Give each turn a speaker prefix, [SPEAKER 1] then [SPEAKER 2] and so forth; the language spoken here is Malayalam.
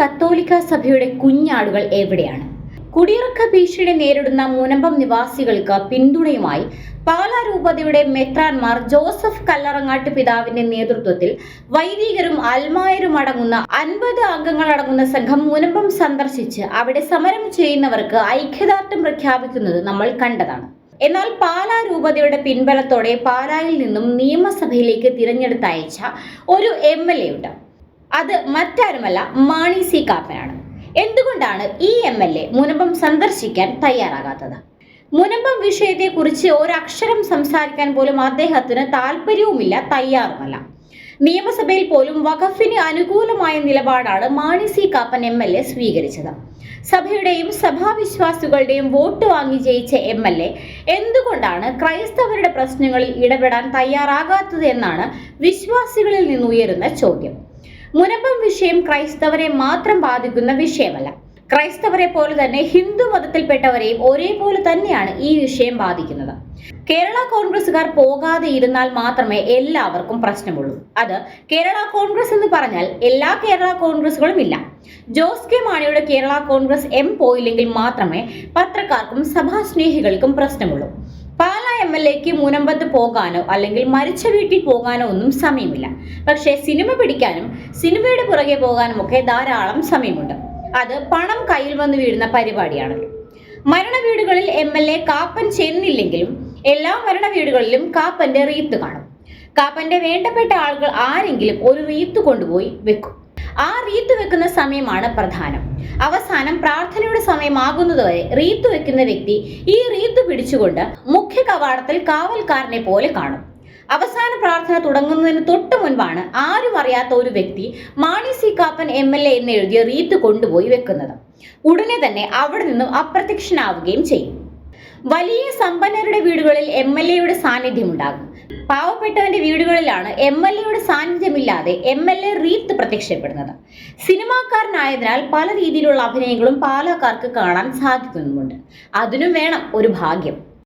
[SPEAKER 1] കത്തോലിക്ക സഭയുടെ കുഞ്ഞാടുകൾ എവിടെയാണ്? കുടിയിറക്ക ഭീഷണി നേരിടുന്ന മുനമ്പം നിവാസികൾക്ക് പിന്തുണയുമായി പാലാ രൂപതയുടെ മെത്രാൻമാർ ജോസഫ് കല്ലറങ്ങാട്ട് പിതാവിന്റെ നേതൃത്വത്തിൽ വൈദികരും അൽമായരും അടങ്ങുന്ന അൻപത് അംഗങ്ങളടങ്ങുന്ന സംഘം മുനമ്പം സന്ദർശിച്ച് അവിടെ സമരം ചെയ്യുന്നവർക്ക് ഐക്യദാർഢ്യം പ്രഖ്യാപിക്കുന്നത് നമ്മൾ കണ്ടതാണ്. എന്നാൽ പാലാ രൂപതയുടെ പിൻബലത്തോടെ പാലായിൽ നിന്നും നിയമസഭയിലേക്ക് തിരഞ്ഞെടുത്തയച്ച ഒരു എം എൽ എ ഉണ്ട്. അത് മറ്റാരുമല്ല മാണി സി കാപ്പനാണ്. എന്തുകൊണ്ടാണ് ഈ എം എൽ എ മുനമ്പം സന്ദർശിക്കാൻ തയ്യാറാകാത്തത്? മുനമ്പം വിഷയത്തെക്കുറിച്ച് ഒരക്ഷരം സംസാരിക്കാൻ പോലും അദ്ദേഹത്തിന് താല്പര്യവുമില്ല തയ്യാറുമല്ല. നിയമസഭയിൽ പോലും വഖഫിന് അനുകൂലമായ നിലപാടാണ് Mani C Kappan M L A സ്വീകരിച്ചത്. സഭയുടെയും സഭാവിശ്വാസികളുടെയും വോട്ട് വാങ്ങി ജയിച്ച എം എൽ എ എന്തുകൊണ്ടാണ് ക്രൈസ്തവരുടെ പ്രശ്നങ്ങളിൽ ഇടപെടാൻ തയ്യാറാകാത്തത് എന്നാണ് വിശ്വാസികളിൽ നിന്നുയരുന്ന ചോദ്യം. മുനമ്പം വിഷയം ക്രൈസ്തവരെ മാത്രം ബാധിക്കുന്ന വിഷയമല്ല. ക്രൈസ്തവരെ പോലെ തന്നെ ഹിന്ദു മതത്തിൽപ്പെട്ടവരെയും ഒരേപോലെ തന്നെയാണ് ഈ വിഷയം ബാധിക്കുന്നത്. കേരള കോൺഗ്രസുകാർ പോകാതെ ഇരുന്നാൽ മാത്രമേ എല്ലാവർക്കും പ്രശ്നമുള്ളൂ. അത് കേരള കോൺഗ്രസ് എന്ന് പറഞ്ഞാൽ എല്ലാ കേരള കോൺഗ്രസുകളും ഇല്ല. ജോസ് കെ മാണിയുടെ കേരള കോൺഗ്രസ് എം പോയില്ലെങ്കിൽ മാത്രമേ പത്രക്കാർക്കും സഭാസ്നേഹികൾക്കും പ്രശ്നമുള്ളൂ. പാലാ എം എൽ എക്ക് മുനമ്പത്ത് പോകാനോ അല്ലെങ്കിൽ മരിച്ച വീട്ടിൽ പോകാനോ ഒന്നും സമയമില്ല. പക്ഷേ സിനിമ പിടിക്കാനും സിനിമയുടെ പുറകെ പോകാനും ഒക്കെ ധാരാളം സമയമുണ്ട്. അത് പണം കയ്യിൽ വന്ന് വീഴുന്ന പരിപാടിയാണ്. മരണ വീടുകളിൽ എം എൽ എ കാപ്പൻ ചെന്നില്ലെങ്കിലും എല്ലാ മരണ വീടുകളിലും കാപ്പന്റെ റീത്ത് കാണും. കാപ്പന്റെ വേണ്ടപ്പെട്ട ആളുകൾ ആരെങ്കിലും ഒരു റീത്ത് കൊണ്ടുപോയി വെക്കും. ആ റീത്ത് വെക്കുന്ന സമയമാണ് പ്രധാനം. അവസാനം പ്രാർത്ഥനയുടെ സമയമാകുന്നതുവരെ റീത്ത് വെക്കുന്ന വ്യക്തി ഈ റീത്ത് പിടിച്ചുകൊണ്ട് മുഖ്യ കവാടത്തിൽ കാവൽക്കാരനെ പോലെ കാണും. അവസാന പ്രാർത്ഥന തുടങ്ങുന്നതിന് തൊട്ട് മുൻപാണ് ആരും അറിയാത്ത ഒരു വ്യക്തി Mani C Kappan M L A എന്ന് എഴുതിയ റീത്ത് കൊണ്ടുപോയി വെക്കുന്നത്. ഉടനെ തന്നെ അവിടെ നിന്നും അപ്രത്യക്ഷനാവുകയും ചെയ്യും. വലിയ സമ്പന്നരുടെ വീടുകളിൽ എം എൽ എയുടെ സാന്നിധ്യം ഉണ്ടാകും പാവപ്പെട്ടവന്റെ വീടുകളിലാണ് എം എൽ എയുടെ സാന്നിധ്യമില്ലാതെ എം എൽ എ റീത്ത് പ്രത്യക്ഷപ്പെടുന്നത്. സിനിമാക്കാരനായതിനാൽ പല രീതിയിലുള്ള അഭിനയങ്ങളും പാലക്കാർക്ക് കാണാൻ സാധിക്കുന്നുമുണ്ട്. അതിനും വേണം ഒരു ഭാഗ്യം.